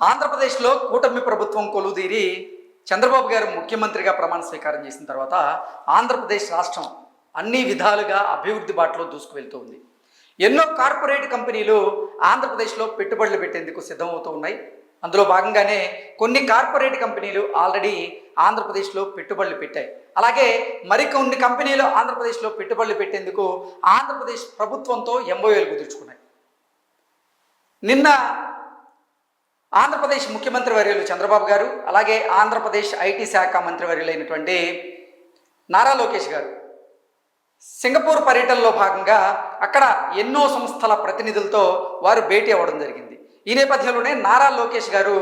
ఆంధ్రప్రదేశ్లో కూటమి ప్రభుత్వం కొలుదీరి చంద్రబాబు గారు ముఖ్యమంత్రిగా ప్రమాణ స్వీకారం చేసిన తర్వాత ఆంధ్రప్రదేశ్ రాష్ట్రం అన్ని విధాలుగా అభివృద్ధి బాటలో దూసుకువెళ్తూ ఉంది ఎన్నో కార్పొరేట్ కంపెనీలు ఆంధ్రప్రదేశ్లో పెట్టుబడులు పెట్టేందుకు సిద్ధమవుతూ ఉన్నాయి. అందులో భాగంగానే కొన్ని కార్పొరేట్ కంపెనీలు ఆల్రెడీ ఆంధ్రప్రదేశ్లో పెట్టుబడులు పెట్టాయి. అలాగే మరికొన్ని కంపెనీలు ఆంధ్రప్రదేశ్లో పెట్టుబడులు పెట్టేందుకు ఆంధ్రప్రదేశ్ ప్రభుత్వంతో ఎంఓఏలు కుదుర్చుకున్నాయి. నిన్న ఆంధ్రప్రదేశ్ ముఖ్యమంత్రి వర్యులు చంద్రబాబు గారు అలాగే ఆంధ్రప్రదేశ్ ఐటీ శాఖ మంత్రి వర్యులైనటువంటి నారా లోకేష్ గారు. సింగపూర్ పర్యటనలో భాగంగా అక్కడ ఎన్నో సంస్థల ప్రతినిధులతో వారు భేటీ అవ్వడం జరిగింది. ఈ నేపథ్యంలోనే నారా లోకేష్ గారు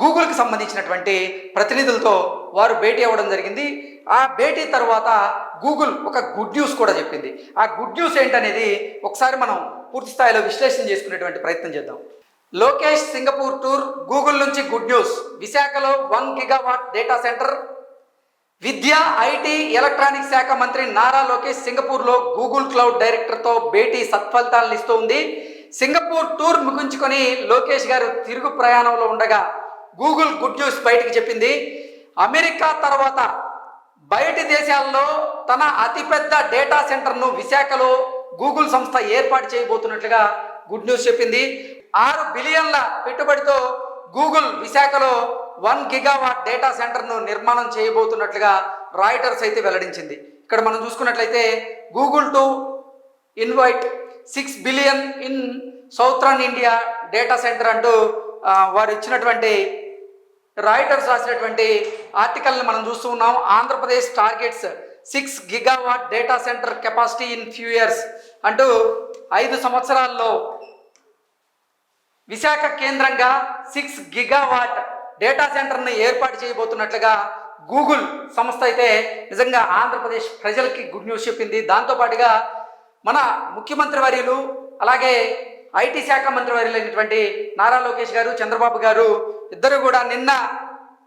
గూగుల్కి సంబంధించినటువంటి ప్రతినిధులతో వారు భేటీ అవ్వడం జరిగింది. ఆ భేటీ తర్వాత గూగుల్ ఒక గుడ్ న్యూస్ కూడా చెప్పింది. ఆ గుడ్ న్యూస్ ఏంటనేది ఒకసారి మనం పూర్తి స్థాయిలో విశ్లేషణ చేసుకునేటువంటి ప్రయత్నం చేద్దాం. లోకేష్ సింగపూర్ టూర్ గూగుల్ నుంచి గుడ్ న్యూస్. విశాఖలో వన్ గిగావాట్ డేటా సెంటర్. విద్య ఐటీ ఎలక్ట్రానిక్ శాఖ మంత్రి నారా లోకేష్ సింగపూర్లో గూగుల్ క్లౌడ్ డైరెక్టర్తో భేటీ సత్ఫలితాలను ఇస్తూ ఉంది. సింగపూర్ టూర్ ముగించుకొని లోకేష్ గారు తిరుగు ప్రయాణంలో ఉండగా గూగుల్ గుడ్ న్యూస్ బయటికి చెప్పింది. అమెరికా తర్వాత బయటి దేశాల్లో తన అతిపెద్ద డేటా సెంటర్ను విశాఖలో గూగుల్ సంస్థ ఏర్పాటు చేయబోతున్నట్లుగా గుడ్ న్యూస్ చెప్పింది. ఆరు బిలియన్ల పెట్టుబడితో గూగుల్ విశాఖలో వన్ గిగావాట్ డేటా సెంటర్ను నిర్మాణం చేయబోతున్నట్లుగా రాయిటర్స్ అయితే వెల్లడించింది. ఇక్కడ మనం చూసుకున్నట్లయితే Google to invite six billion in southern India data centre అంటూ వారు ఇచ్చినటువంటి రాయిటర్స్ రాసినటువంటి ఆర్టికల్ని మనం చూస్తూ ఉన్నాం. Andhra Pradesh targets six gigawatt data centre capacity in few years అంటూ ఐదు సంవత్సరాల్లో విశాఖ కేంద్రంగా సిక్స్ గిగావాట్ డేటా సెంటర్ని ఏర్పాటు చేయబోతున్నట్లుగా గూగుల్ సంస్థ అయితే నిజంగా ఆంధ్రప్రదేశ్ ప్రజలకి గుడ్ న్యూస్ చెప్పింది. దాంతోపాటుగా మన ముఖ్యమంత్రి వర్యులు అలాగే ఐటీ శాఖ మంత్రి వర్యులైనటువంటి నారా లోకేష్ గారు చంద్రబాబు గారు ఇద్దరు కూడా నిన్న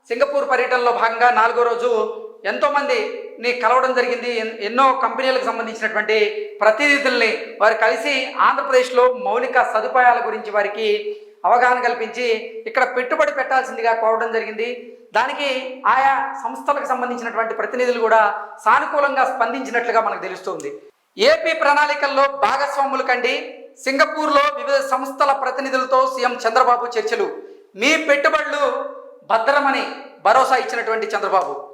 సింగపూర్ పర్యటనలో భాగంగా నాలుగో రోజు ఎంతోమంది ని కలవడం జరిగింది. ఎన్- ఎన్నో కంపెనీలకు సంబంధించినటువంటి ప్రతినిధుల్ని వారు కలిసి ఆంధ్రప్రదేశ్లో మౌలిక సదుపాయాల గురించి వారికి అవగాహన కల్పించి ఇక్కడ పెట్టుబడి పెట్టాల్సిందిగా కోరడం జరిగింది. దానికి ఆయా సంస్థలకు సంబంధించినటువంటి ప్రతినిధులు కూడా సానుకూలంగా స్పందించినట్లుగా మనకు తెలుస్తుంది. ఏపీ ప్రణాళికల్లో భాగస్వాములు కండి. సింగపూర్లో వివిధ సంస్థల ప్రతినిధులతో సీఎం చంద్రబాబు చర్చలు. మీ పెట్టుబడులు భద్రమని భరోసా ఇచ్చినటువంటి చంద్రబాబు.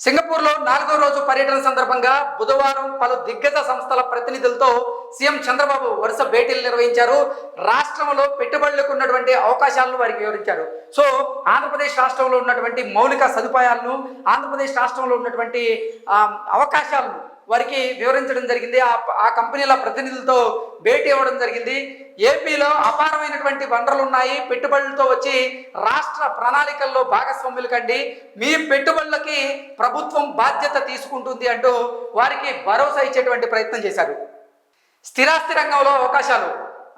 సింగపూర్లో నాలుగో రోజు పర్యటన సందర్భంగా బుధవారం పలు దిగ్గజ సంస్థల ప్రతినిధులతో సీఎం చంద్రబాబు వరుస భేటీలు నిర్వహించారు. రాష్ట్రంలో పెట్టుబడులకు ఉన్నటువంటి అవకాశాలను వారికి వివరించారు. సో ఆంధ్రప్రదేశ్ రాష్ట్రంలో ఉన్నటువంటి మౌలిక సదుపాయాలను ఆంధ్రప్రదేశ్ రాష్ట్రంలో ఉన్నటువంటి అవకాశాలను వారికి వివరించడం జరిగింది. ఆ ఆ కంపెనీల ప్రతినిధులతో భేటీ ఇవ్వడం జరిగింది. ఏపీలో అపారమైనటువంటి వనరులు ఉన్నాయి. పెట్టుబడులతో వచ్చి రాష్ట్ర ప్రణాళికల్లో భాగస్వాములు కండి. మీ పెట్టుబడులకి ప్రభుత్వం బాధ్యత తీసుకుంటుంది అంటూ వారికి భరోసా ఇచ్చేటువంటి ప్రయత్నం చేశారు. స్థిరాస్తి రంగంలో అవకాశాలు.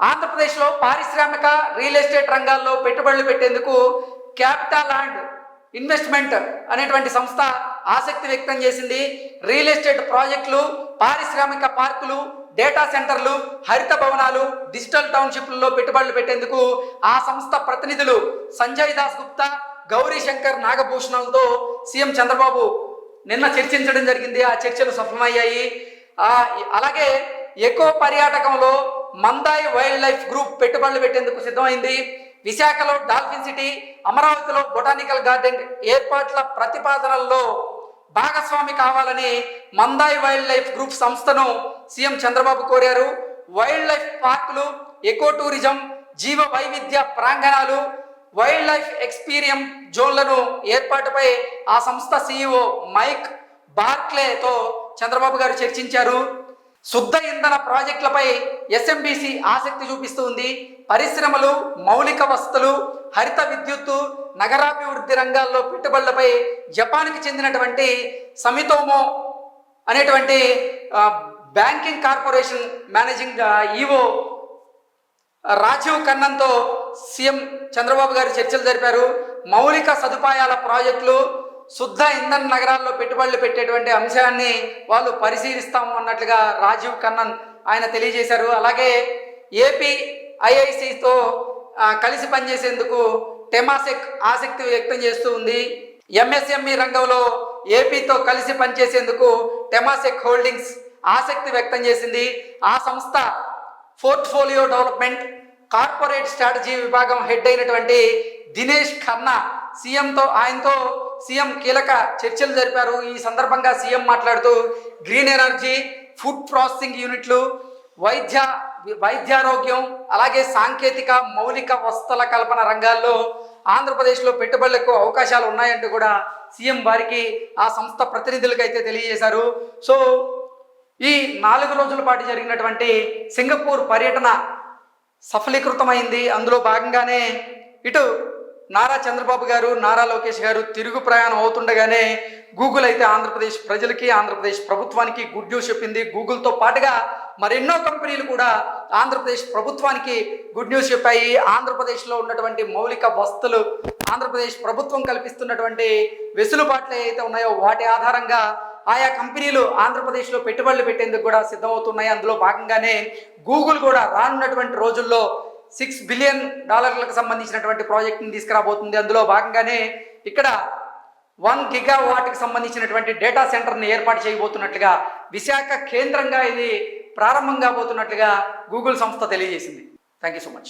ఆంధ్రప్రదేశ్లో పారిశ్రామిక రియల్ ఎస్టేట్ రంగాల్లో పెట్టుబడులు పెట్టేందుకు క్యాపిటల్ అండ్ ఇన్వెస్ట్మెంట్ అనేటువంటి సంస్థ ఆసక్తి వ్యక్తం చేసింది. రియల్ ఎస్టేట్ ప్రాజెక్టులు పారిశ్రామిక పార్కులు డేటా సెంటర్లు హరిత భవనాలు డిజిటల్ టౌన్షిప్లలో పెట్టుబడులు పెట్టేందుకు ఆ సంస్థ ప్రతినిధులు సంజయ్ దాస్ గుప్తా గౌరీ శంకర్ నాగభూషణంతో సీఎం చంద్రబాబు నిన్న చర్చించడం జరిగింది. ఆ చర్చలు సఫలమయ్యాయి. అలాగే ఎకో పర్యాటకంలో మందాయి వైల్డ్ లైఫ్ గ్రూప్ పెట్టుబడులు పెట్టేందుకు సిద్ధమైంది. విశాఖలో డాల్ఫిన్ సిటీ అమరావతిలో బొటానికల్ గార్డెన్ ఏర్పాట్ల ప్రతిపాదనల్లో భాగస్వామి కావాలని మందాయి వైల్డ్ లైఫ్ గ్రూప్ సంస్థను సీఎం చంద్రబాబు కోరారు. వైల్డ్ లైఫ్ పార్కులు ఎకో టూరిజం జీవ వైవిధ్య ప్రాంగణాలు వైల్డ్ లైఫ్ ఎక్స్పీరియం జోన్లను ఏర్పాటుపై ఆ సంస్థ సీఈఓ మైక్ బార్క్లేతో చంద్రబాబు గారు చర్చించారు. శుద్ధ ఇంధన ప్రాజెక్టులపై ఎస్ఎంబిసి ఆసక్తి చూపిస్తుంది పరిశ్రమలు మౌలిక వసతులు హరిత విద్యుత్తు నగరాభివృద్ధి రంగాల్లో పెట్టుబడులపై జపాన్కి చెందినటువంటి సమితోమో అనేటువంటి బ్యాంకింగ్ కార్పొరేషన్ మేనేజింగ్ ఈవో రాజీవ్ కన్నన్తో సీఎం చంద్రబాబు గారు చర్చలు జరిపారు. మౌలిక సదుపాయాల ప్రాజెక్టులు శుద్ధ ఇంధన నగరాల్లో పెట్టుబడులు పెట్టేటువంటి అంశాన్ని వాళ్ళు పరిశీలిస్తాము అన్నట్లుగా రాజీవ్ కన్నన్ ఆయన తెలియజేశారు. అలాగే ఏపీ ఐఐసితో కలిసి పనిచేసేందుకు టెమాసెక్ ఆసక్తి వ్యక్తం చేస్తూ ఉంది. ఎంఎస్ఎంఈ రంగంలో ఏపీతో కలిసి పనిచేసేందుకు టెమాసెక్ హోల్డింగ్స్ ఆసక్తి వ్యక్తం చేసింది. ఆ సంస్థ పోర్ట్ఫోలియో డెవలప్మెంట్ కార్పొరేట్ స్ట్రాటజీ విభాగం హెడ్ అయినటువంటి దినేష్ ఖన్నా సీఎంతో ఆయనతో సీఎం కీలక చర్చలు జరిపారు. ఈ సందర్భంగా సీఎం మాట్లాడుతూ గ్రీన్ ఎనర్జీ ఫుడ్ ప్రాసెసింగ్ యూనిట్లు వైద్య వైద్యారోగ్యం అలాగే సాంకేతిక మౌలిక వస్తుల కల్పన రంగాల్లో ఆంధ్రప్రదేశ్లో పెట్టుబడులకు అవకాశాలు ఉన్నాయంటూ కూడా సీఎం వారికి ఆ సంస్థ ప్రతినిధులకు అయితే తెలియజేశారు. సో ఈ నాలుగు రోజుల పాటు జరిగినటువంటి సింగపూర్ పర్యటన సఫలీకృతమైంది. అందులో భాగంగానే ఇటు నారా చంద్రబాబు గారు నారా లోకేష్ గారు తిరుగు ప్రయాణం అవుతుండగానే గూగుల్ అయితే ఆంధ్రప్రదేశ్ ప్రజలకి ఆంధ్రప్రదేశ్ ప్రభుత్వానికి గుడ్ న్యూస్ చెప్పింది. గూగుల్తో పాటుగా మరెన్నో కంపెనీలు కూడా ఆంధ్రప్రదేశ్ ప్రభుత్వానికి గుడ్ న్యూస్ చెప్పాయి. ఆంధ్రప్రదేశ్లో ఉన్నటువంటి మౌలిక వస్తువులు ఆంధ్రప్రదేశ్ ప్రభుత్వం కల్పిస్తున్నటువంటి వెసులుబాట్లు ఏవైతే ఉన్నాయో వాటి ఆధారంగా ఆయా కంపెనీలు ఆంధ్రప్రదేశ్లో పెట్టుబడులు పెట్టేందుకు కూడా సిద్ధమవుతున్నాయి. అందులో భాగంగానే గూగుల్ కూడా రానున్నటువంటి రోజుల్లో సిక్స్ బిలియన్ డాలర్లకు సంబంధించినటువంటి ప్రాజెక్ట్ని తీసుకురాబోతుంది. అందులో భాగంగానే ఇక్కడ వన్ గిగా వాట్కి సంబంధించినటువంటి డేటా సెంటర్ని ఏర్పాటు చేయబోతున్నట్లుగా విశాఖ కేంద్రంగా ఇది ప్రారంభం కాబోతున్నట్లుగా గూగుల్ సంస్థ తెలియజేసింది. Thank you so much